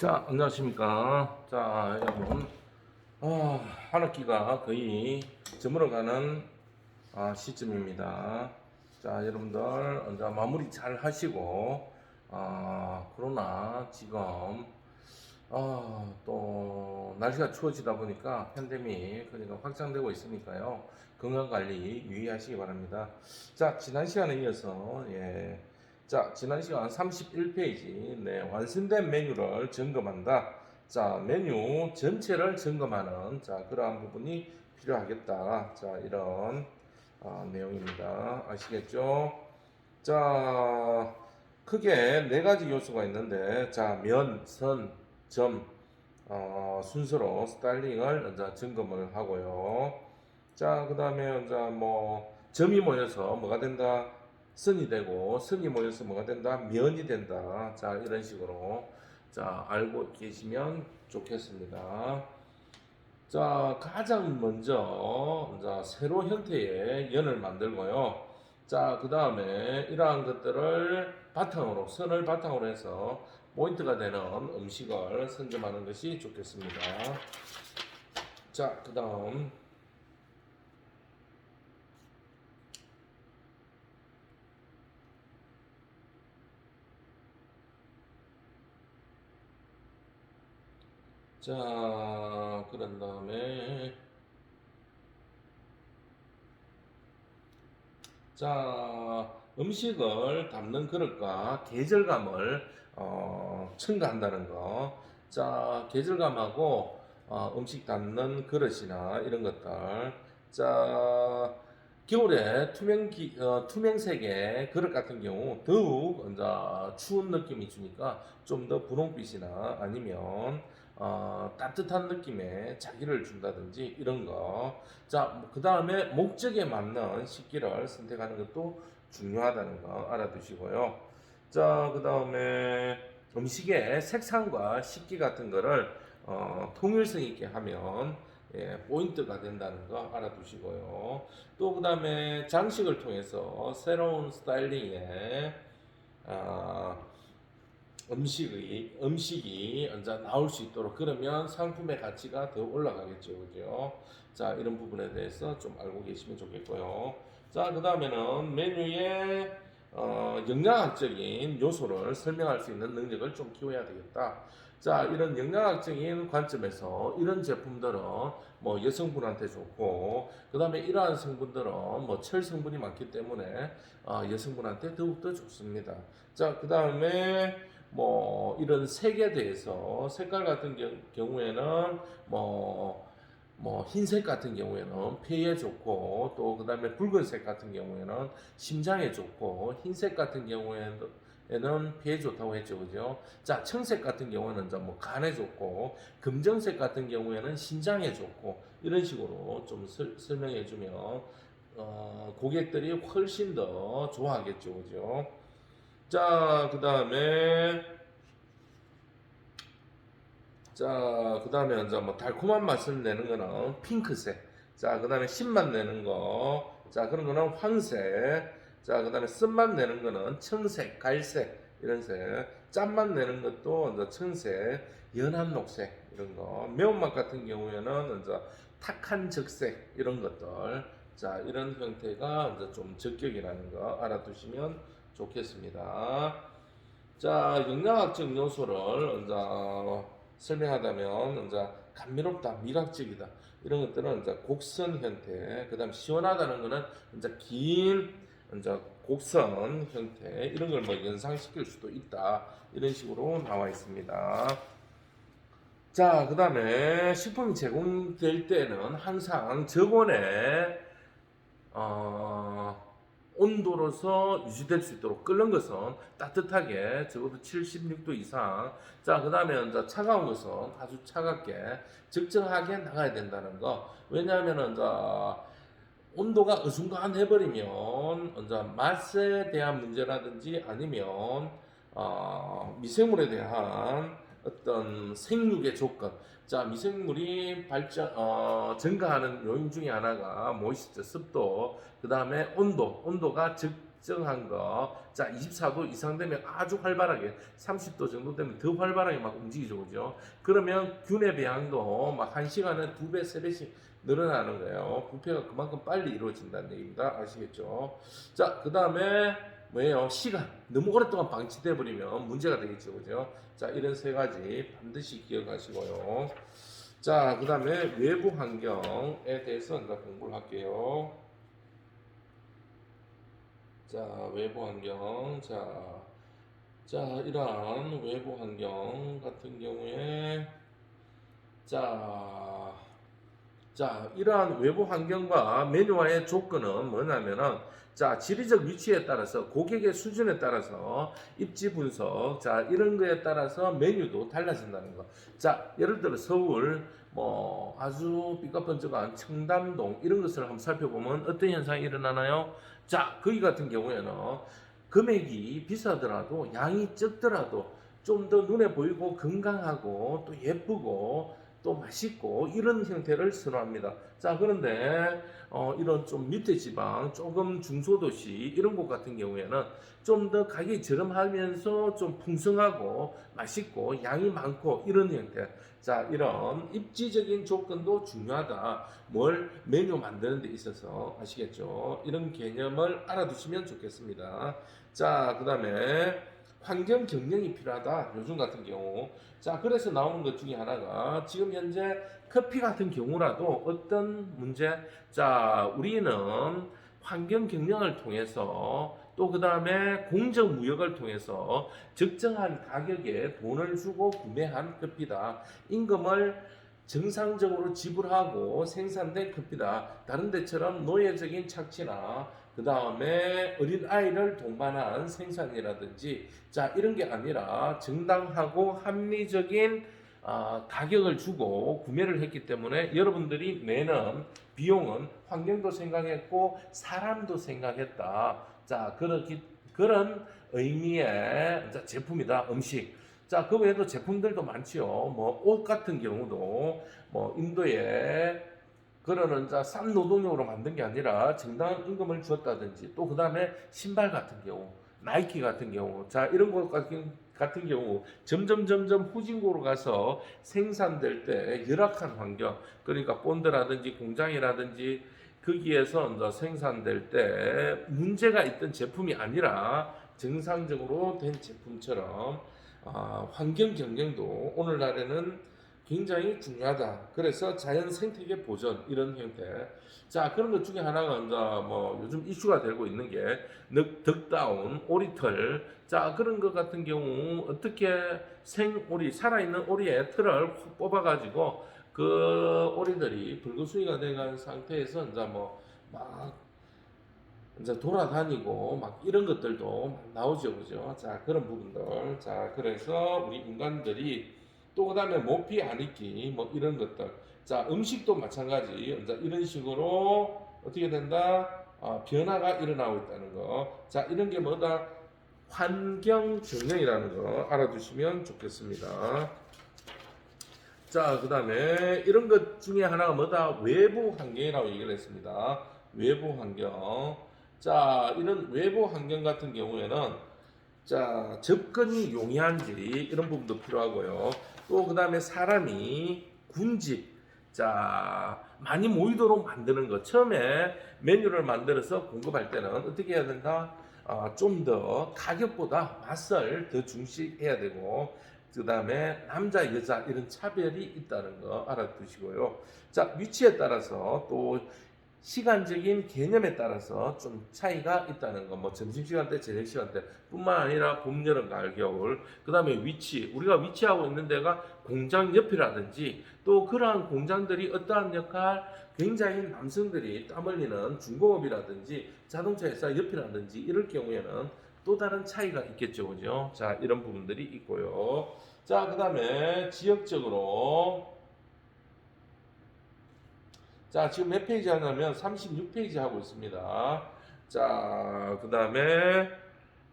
자, 안녕하십니까. 자, 여러분. 아, 한 학기가 거의 저물어가는 아, 시점입니다. 자, 여러분들, 이제 마무리 잘 하시고, 아, 그러나 지금, 아, 또, 날씨가 추워지다 보니까 팬데믹, 그러니까 확장되고 있으니까요. 건강관리 유의하시기 바랍니다. 자, 지난 시간에 이어서, 예. 자, 지난 시간 31페이지, 네, 완성된 메뉴를 점검한다. 자, 메뉴 전체를 점검하는, 자, 그러한 부분이 필요하겠다. 자, 이런, 아, 내용입니다. 아시겠죠? 자, 크게 네 가지 요소가 있는데, 자, 면, 선, 점, 어, 순서로 스타일링을 이제 점검을 하고요. 자, 그 다음에 이제 뭐, 점이 모여서 뭐가 된다? 선이 되고, 선이 모여서 뭐가 된다? 면이 된다. 자, 이런 식으로. 자, 알고 계시면 좋겠습니다. 자, 가장 먼저, 자, 세로 형태의 연을 만들고요. 자, 그 다음에 이러한 것들을 바탕으로, 선을 바탕으로 해서 포인트가 되는 음식을 선점하는 것이 좋겠습니다. 자, 그 다음. 자, 그런 다음에 자, 음식을 담는 그릇과 계절감을 어, 첨가한다는 거. 자, 계절감하고 어, 음식 담는 그릇이나 이런 것들. 자, 겨울에 투명 기, 어, 투명색의 그릇 같은 경우 더욱 이제 추운 느낌이 주니까 좀 더 분홍빛이나 아니면 어, 따뜻한 느낌의 자기를 준다든지 이런 거. 자, 그 다음에 목적에 맞는 식기를 선택하는 것도 중요하다는 거 알아두시고요. 자, 그 다음에 음식의 색상과 식기 같은 거를 어, 통일성 있게 하면 예, 포인트가 된다는 거 알아두시고요. 또 그 다음에 장식을 통해서 새로운 스타일링의 아, 음식이 음식이 이제 나올 수 있도록 그러면 상품의 가치가 더 올라가겠죠, 그죠? 자 이런 부분에 대해서 좀 알고 계시면 좋겠고요. 자그 다음에는 메뉴의 어, 영양학적인 요소를 설명할 수 있는 능력을 좀 키워야 되겠다. 자 이런 영양학적인 관점에서 이런 제품들은 뭐 여성분한테 좋고 그 다음에 이러한 성분들은 뭐 철 성분이 많기 때문에 어, 여성분한테 더욱더 좋습니다. 자 그 다음에 뭐 이런 색에 대해서 색깔 같은 경, 경우에는 뭐, 뭐 흰색 같은 경우에는 폐에 좋고 또 그다음에 붉은색 같은 경우에는 심장에 좋고 흰색 같은 경우에는 폐에 좋다고 했죠, 그죠? 자, 청색 같은 경우는 이제 뭐 간에 좋고 금정색 같은 경우에는 신장에 좋고 이런 식으로 좀 설, 설명해 주면 어, 고객들이 훨씬 더 좋아하겠죠, 그죠? 자, 그 다음에, 자, 그 다음에 이제 뭐 달콤한 맛을 내는 거는 핑크색. 자, 그 다음에 신맛 내는 거. 자, 그런 거는 황색. 자, 그 다음에 쓴맛 내는 거는 청색, 갈색, 이런 색. 짠맛 내는 것도 이제 청색, 연한 녹색, 이런 거. 매운맛 같은 경우에는 이제 탁한 적색, 이런 것들. 자, 이런 형태가 이제 좀 적격이라는 거 알아두시면 좋겠습니다. 자, 영양학적 요소를 이제 설명하다면 이제 감미롭다, 미각적이다 이런 것들은 이제 곡선 형태, 그다음 시원하다는 거는 이제 긴 이제 곡선 형태 이런 걸 뭐 연상시킬 수도 있다 이런 식으로 나와 있습니다. 자, 그 다음에 식품이 제공될 때는 항상 저온의 어, 온도로서 유지될 수 있도록 끓는 것은 따뜻하게 적어도 76도 이상. 자, 그 다음에 이제 차가운 것은 아주 차갑게 적정하게 나가야 된다는 거. 왜냐하면 이제 온도가 어중간해 버리면 이제 맛에 대한 문제라든지 아니면 어, 미생물에 대한 어떤 생육의 조건. 자, 미생물이 발전, 어, 증가하는 요인 중에 하나가 모이스처, 습도, 그 다음에 온도, 온도가 적, 특정한 거. 자, 24도 이상 되면 아주 활발하게, 30도 정도 되면 더 활발하게 막 움직이죠, 그죠? 그러면 균의 배양도 막 한 시간에 두 배, 세 배씩 늘어나는 거예요. 부패가 그만큼 빨리 이루어진다는 얘기입니다. 아시겠죠? 자, 그 다음에 뭐예요? 시간. 너무 오랫동안 방치돼 버리면 문제가 되겠죠, 그죠? 자, 이런 세 가지 반드시 기억하시고요. 자, 그 다음에 외부 환경에 대해서 이제 공부를 할게요. 자, 외부 환경. 자, 자, 이러한 외부 환경 같은 경우에, 자, 자, 이러한 외부 환경과 메뉴화의 조건은 뭐냐면은, 자, 지리적 위치에 따라서 고객의 수준에 따라서 입지 분석, 자, 이런 거에 따라서 메뉴도 달라진다는 거. 자, 예를 들어 서울, 뭐, 아주 삐까뻔쩍한 청담동, 이런 것을 한번 살펴보면 어떤 현상이 일어나나요? 자, 거기 같은 경우에는 금액이 비싸더라도 양이 적더라도 좀 더 눈에 보이고 건강하고 또 예쁘고 또 맛있고 이런 형태를 선호합니다. 자, 그런데 어, 이런 좀 밑에 지방, 조금 중소도시 이런 곳 같은 경우에는 좀 더 가격이 저렴하면서 좀 풍성하고 맛있고 양이 많고 이런 형태. 자, 이런 입지적인 조건도 중요하다. 뭘 메뉴 만드는 데 있어서 아시겠죠? 이런 개념을 알아두시면 좋겠습니다. 자, 그 다음에 환경 경영이 필요하다. 요즘 같은 경우. 자, 그래서 나오는 것 중에 하나가 지금 현재 커피 같은 경우라도 어떤 문제? 자, 우리는 환경 경영을 통해서 또 그 다음에 공정 무역을 통해서 적정한 가격에 돈을 주고 구매한 커피다. 임금을 정상적으로 지불하고 생산된 커피다. 다른 데처럼 노예적인 착취나 그 다음에 어린 아이를 동반한 생산이라든지 자 이런 게 아니라 정당하고 합리적인 아, 가격을 주고 구매를 했기 때문에 여러분들이 내는 비용은 환경도 생각했고 사람도 생각했다. 자 그렇기 그런 의미의 자, 제품이다 음식. 자, 그 외에도 제품들도 많지요. 뭐, 옷 같은 경우도, 뭐, 인도에, 그러는 자, 싼 노동력으로 만든 게 아니라 정당한 임금을 주었다든지, 또 그 다음에 신발 같은 경우, 나이키 같은 경우, 자, 이런 것 같은, 같은 경우, 점점, 점점 후진국으로 가서 생산될 때 열악한 환경, 그러니까 본드라든지 공장이라든지, 거기에서 이제 생산될 때 문제가 있던 제품이 아니라 정상적으로 된 제품처럼 아, 환경 경영도 오늘날에는 굉장히 중요하다. 그래서 자연 생태계 보전 이런 형태. 자 그런 것 중에 하나가 이제 뭐 요즘 이슈가 되고 있는 게 늑, 덕다운 오리털. 자 그런 것 같은 경우 어떻게 생오리 살아있는 오리의 털을 확 뽑아가지고 그 오리들이 불구수위가 돼간 상태에서 이제 뭐막 이제 돌아다니고 막 이런 것들도 막 나오죠, 그죠? 자 그런 부분들. 자 그래서 우리 인간들이 또 그다음에 모피 안 입기 뭐 이런 것들. 자 음식도 마찬가지. 이제 이런 식으로 어떻게 된다? 아, 변화가 일어나고 있다는 거. 자 이런 게 뭐다? 환경 경영이라는 거 알아두시면 좋겠습니다. 자, 그 다음에 이런 것 중에 하나가 뭐다? 외부 환경이라고 얘기를 했습니다. 외부 환경. 자, 이런 외부 환경 같은 경우에는 자, 접근이 용이한지 이런 부분도 필요하고요. 또 그 다음에 사람이 군집, 자, 많이 모이도록 만드는 것. 처음에 메뉴를 만들어서 공급할 때는 어떻게 해야 된다? 아, 좀더 가격보다 맛을 더 중시해야 되고, 그 다음에 남자, 여자 이런 차별이 있다는 거 알아두시고요. 자, 위치에 따라서 또 시간적인 개념에 따라서 좀 차이가 있다는 거, 뭐 점심시간대, 저녁시간대 뿐만 아니라 봄, 여름, 가을, 겨울, 그 다음에 위치, 우리가 위치하고 있는 데가 공장 옆이라든지 또 그러한 공장들이 어떠한 역할, 굉장히 남성들이 땀 흘리는 중공업이라든지 자동차 회사 옆이라든지 이럴 경우에는 또 다른 차이가 있겠죠, 그죠? 자, 이런 부분들이 있고요. 자, 그 다음에 지역적으로 자, 지금 몇 페이지 하냐면 36페이지 하고 있습니다. 자, 그 다음에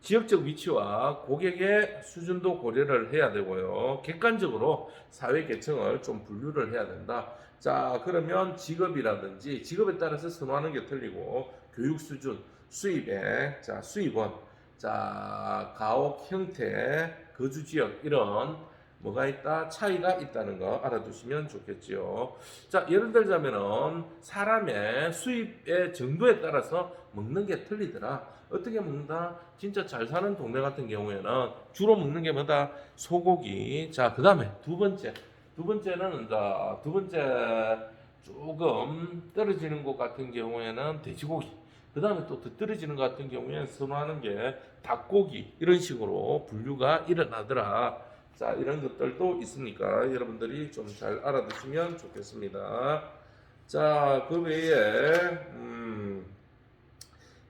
지역적 위치와 고객의 수준도 고려를 해야 되고요. 객관적으로 사회 계층을 좀 분류를 해야 된다. 자, 그러면 직업이라든지 직업에 따라서 선호하는 게 틀리고 교육 수준, 수입액, 자 수입원, 자 가옥 형태, 거주 지역 이런 뭐가 있다 차이가 있다는 거 알아두시면 좋겠지요. 자 예를 들자면은 사람의 수입의 정도에 따라서 먹는 게 틀리더라. 어떻게 먹는다? 진짜 잘 사는 동네 같은 경우에는 주로 먹는 게 뭐다? 소고기. 자 그 다음에 두 번째 두 번째는 자, 두 번째 조금 떨어지는 곳 같은 경우에는 돼지고기. 그 다음에 또더 떨어지는 것 같은 경우에는 선호하는 게 닭고기. 이런 식으로 분류가 일어나더라. 자, 이런 것들도 있으니까 여러분들이 좀 잘 알아두시면 좋겠습니다. 자, 그 외에, 음,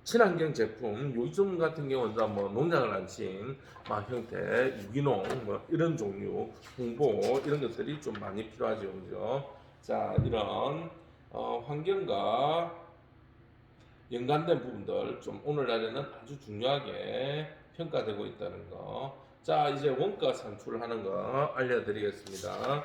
친환경 제품, 요즘 같은 경우는 뭐 농약을 안친 막 형태, 유기농, 뭐 이런 종류, 홍보 이런 것들이 좀 많이 필요하죠, 그죠? 자, 이런 어, 환경과 연관된 부분들 좀 오늘날에는 아주 중요하게 평가되고 있다는 거. 자, 이제 원가 산출하는 거 알려드리겠습니다.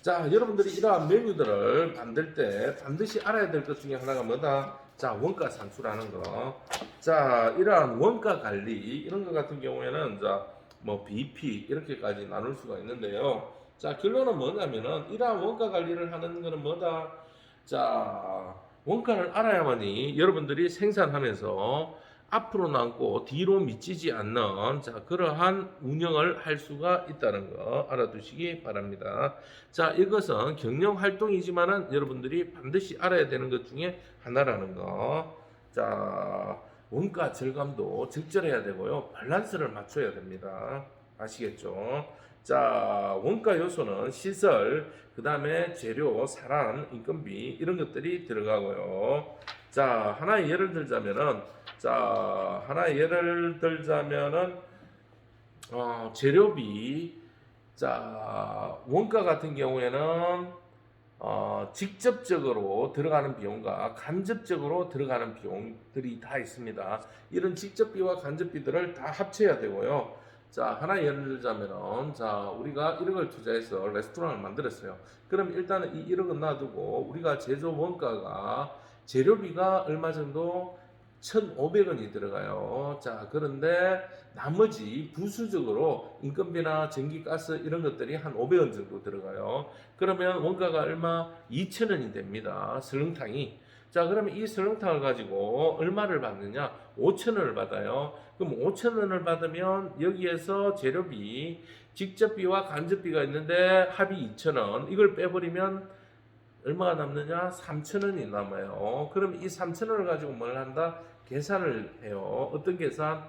자, 여러분들이 이러한 메뉴들을 만들 때 반드시 알아야 될 것 중에 하나가 뭐다? 자, 원가 산출하는 거. 자, 이러한 원가 관리 이런 것 같은 경우에는 자, 뭐 BP 이렇게까지 나눌 수가 있는데요. 자, 결론은 뭐냐면은 이러한 원가 관리를 하는 거는 뭐다? 자, 원가를 알아야만이 여러분들이 생산하면서 앞으로 남고 뒤로 미치지 않는 자 그러한 운영을 할 수가 있다는 거 알아두시기 바랍니다. 자 이것은 경영 활동이지만은 여러분들이 반드시 알아야 되는 것 중에 하나라는 거. 자 원가 절감도 적절해야 되고요 밸런스를 맞춰야 됩니다. 아시겠죠? 자 원가 요소는 시설, 그 다음에 재료, 사람, 인건비 이런 것들이 들어가고요. 자 하나의 예를 들자면은 자 하나의 예를 들자면은 어, 재료비 자 원가 같은 경우에는 어, 직접적으로 들어가는 비용과 간접적으로 들어가는 비용들이 다 있습니다. 이런 직접비와 간접비들을 다 합쳐야 되고요. 자, 하나 예를 들자면은, 자, 우리가 1억을 투자해서 레스토랑을 만들었어요. 그럼 일단은 이 1억은 놔두고, 우리가 제조 원가가 재료비가 얼마 정도 1,500원이 들어가요. 자, 그런데 나머지 부수적으로 인건비나 전기, 가스 이런 것들이 한 500원 정도 들어가요. 그러면 원가가 얼마? 2,000원이 됩니다. 설렁탕이. 자, 그러면 이 설렁탕을 가지고 얼마를 받느냐? 5,000원을 받아요. 그럼 5,000원을 받으면 여기에서 재료비, 직접비와 간접비가 있는데 합이 2,000원. 이걸 빼버리면 얼마가 남느냐? 3,000원이 남아요. 그럼 이 3,000원을 가지고 뭘 한다? 계산을 해요. 어떤 계산?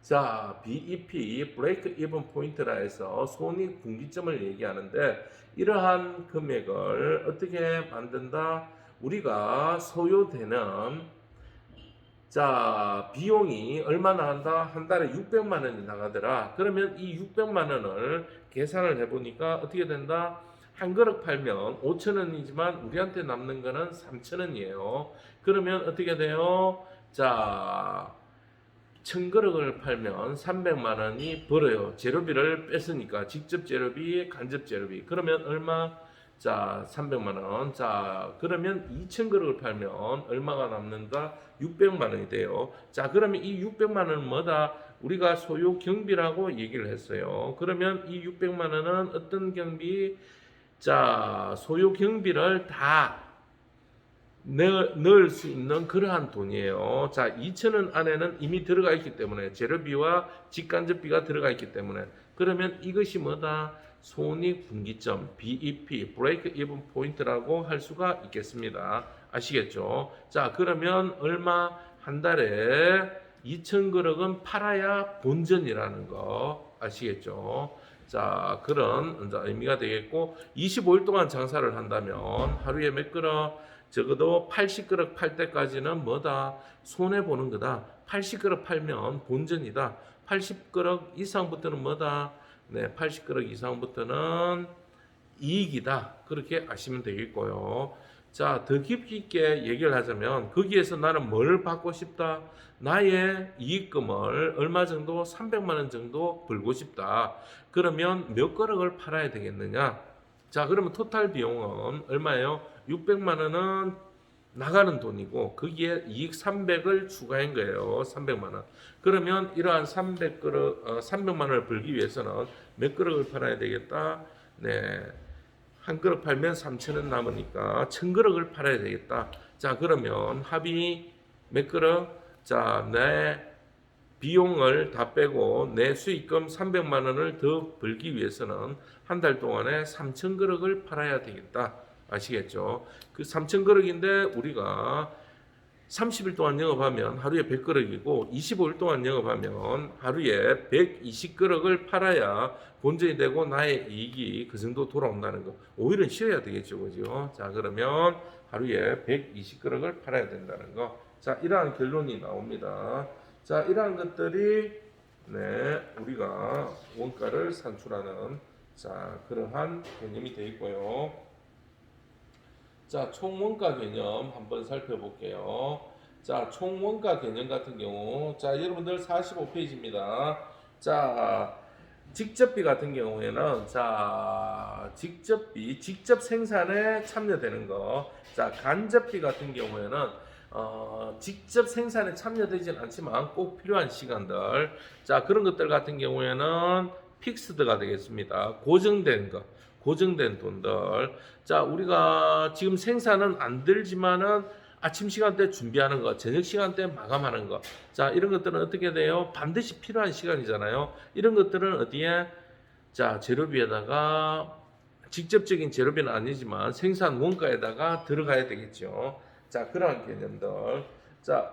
자, BEP, 브레이크 이븐 포인트라 해서 손익 분기점을 얘기하는데 이러한 금액을 어떻게 만든다? 우리가 소요되는 자, 비용이 얼마나 한다? 한 달에 600만 원이 나가더라. 그러면 이 600만 원을 계산을 해보니까 어떻게 된다? 한 그릇 팔면 5천 원이지만 우리한테 남는 거는 3천 원이에요. 그러면 어떻게 돼요? 자, 천 그릇을 팔면 300만 원이 벌어요. 재료비를 뺐으니까 직접 재료비, 간접 재료비. 그러면 얼마? 자, 300만 원. 자, 그러면 2천 그릇을 팔면 얼마가 남는가? 600만 원이 돼요. 자, 그러면 이 600만 원은 뭐다? 우리가 소요 경비라고 얘기를 했어요. 그러면 이 600만 원은 어떤 경비? 자, 소요 경비를 다 넣, 넣을 수 있는 그러한 돈이에요. 자, 2천원 안에는 이미 들어가 있기 때문에 재료비와 직간접비가 들어가 있기 때문에 그러면 이것이 뭐다? 손익 분기점 BEP 브레이크 이븐 포인트라고 할 수가 있겠습니다. 아시겠죠? 자, 그러면 얼마 한 달에 2천 그릇은 팔아야 본전이라는 거 아시겠죠? 자, 그런 의미가 되겠고 25일 동안 장사를 한다면 하루에 몇 그릇 적어도 80그릇 팔 때까지는 뭐다? 손해 보는 거다. 80그릇 팔면 본전이다. 80그릇 이상부터는 뭐다? 네, 80그릇 이상부터는 이익이다. 그렇게 아시면 되겠고요. 자, 더 깊이 있게 얘기를 하자면 거기에서 나는 뭘 받고 싶다? 나의 이익금을 얼마 정도 300만 원 정도 벌고 싶다. 그러면 몇 그릇을 팔아야 되겠느냐? 자, 그러면 토탈 비용은 얼마예요? 600만 원은 나가는 돈이고 거기에 이익 300을 추가한 거예요. 300만 원. 그러면 이러한 300 그릇 어, 300만 원을 벌기 위해서는 몇 그릇을 팔아야 되겠다. 네. 한 그릇 팔면 3천 원 남으니까 1000그릇을 팔아야 되겠다. 자, 그러면 합이 몇 그릇? 자, 내 비용을 다 빼고 내 수익금 300만 원을 더 벌기 위해서는 한 달 동안에 3천 그릇을 팔아야 되겠다. 아시겠죠? 그 3천 그릇인데 우리가 30일 동안 영업하면 하루에 100그릇이고 25일 동안 영업하면 하루에 120그릇을 팔아야 본전이 되고 나의 이익이 그 정도 돌아온다는 거. 5일은 쉬어야 되겠죠. 그죠? 자, 그러면 하루에 120그릇을 팔아야 된다는 거. 자, 이러한 결론이 나옵니다. 자, 이러한 것들이 네, 우리가 원가를 산출하는 자, 그러한 개념이 되어 있고요. 자, 총원가 개념 한번 살펴볼게요. 자, 총원가 개념 같은 경우, 자, 여러분들 45페이지입니다. 자, 직접비 같은 경우에는, 자, 직접비, 직접 생산에 참여되는 거. 자, 간접비 같은 경우에는, 어, 직접 생산에 참여되진 않지만 꼭 필요한 시간들. 자, 그런 것들 같은 경우에는 픽스드가 되겠습니다. 고정된 거. 고정된 돈들. 자, 우리가 지금 생산은 안 들지만은 아침 시간대 준비하는 거, 저녁 시간대 마감하는 거. 자, 이런 것들은 어떻게 돼요? 반드시 필요한 시간이잖아요. 이런 것들은 어디에? 자, 재료비에다가 직접적인 재료비는 아니지만 생산 원가에다가 들어가야 되겠죠. 자, 그러한 개념들. 자,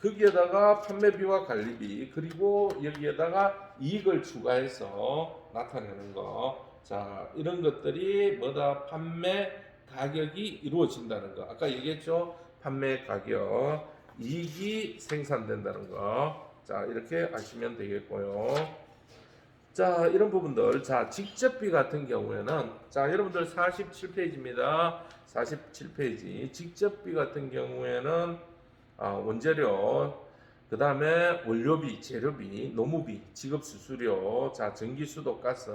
거기에다가 판매비와 관리비, 그리고 여기에다가 이익을 추가해서 나타내는 거. 자, 이런 것들이 뭐다? 판매 가격이 이루어진다는 거. 아까 얘기했죠? 판매 가격, 이익이 생산된다는 거. 자, 이렇게 아시면 되겠고요. 자, 이런 부분들. 자, 직접비 같은 경우에는 자, 여러분들 47페이지입니다. 47페이지. 직접비 같은 경우에는 아, 원재료, 그 다음에 원료비, 재료비, 노무비, 직업 수수료, 자 전기, 수도, 가스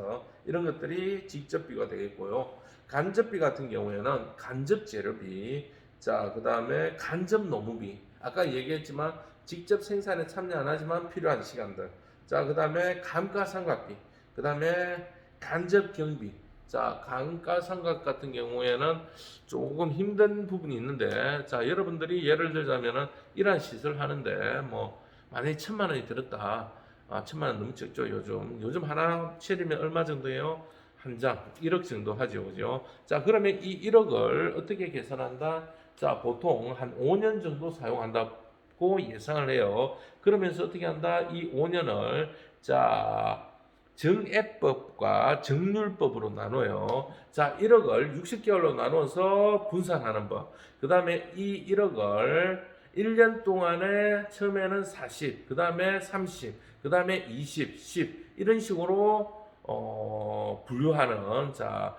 이런 것들이 직접비가 되겠고요. 간접비 같은 경우에는 간접 재료비, 자 그 다음에 간접 노무비. 아까 얘기했지만 직접 생산에 참여 안 하지만 필요한 시간들. 자 그 다음에 감가상각비, 그 다음에 간접 경비. 자, 감가상각 같은 경우에는 조금 힘든 부분이 있는데, 자, 여러분들이 예를 들자면은 이러한 시설 하는데, 뭐, 만약에 천만 원이 들었다. 아, 천만 원 적죠, 요즘. 요즘 하나 채리면 얼마 정도예요? 한 장, 1억 정도 하죠, 그죠? 자, 그러면 이 1억을 어떻게 계산한다? 자, 보통 한 5년 정도 사용한다고 예상을 해요. 그러면서 어떻게 한다? 이 5년을, 자, 정액법과 정률법으로 나눠요. 자, 1억을 60개월로 나눠서 분산하는 법. 그 다음에 이 1억을 1년 동안에 처음에는 40, 그 다음에 30, 그 다음에 20, 10 이런 식으로 어, 분류하는 자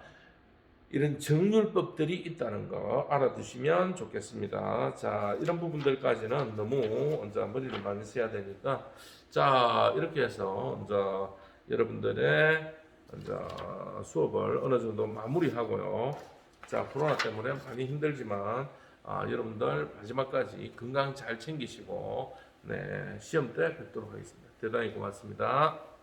이런 정률법들이 있다는 거 알아두시면 좋겠습니다. 자 이런 부분들까지는 너무 이제 머리를 많이 써야 되니까 자 이렇게 해서 이제 여러분들의 수업을 어느 정도 마무리하고요. 자 코로나 때문에 많이 힘들지만 아, 여러분들 마지막까지 건강 잘 챙기시고 네, 시험 때 뵙도록 하겠습니다. 대단히 고맙습니다.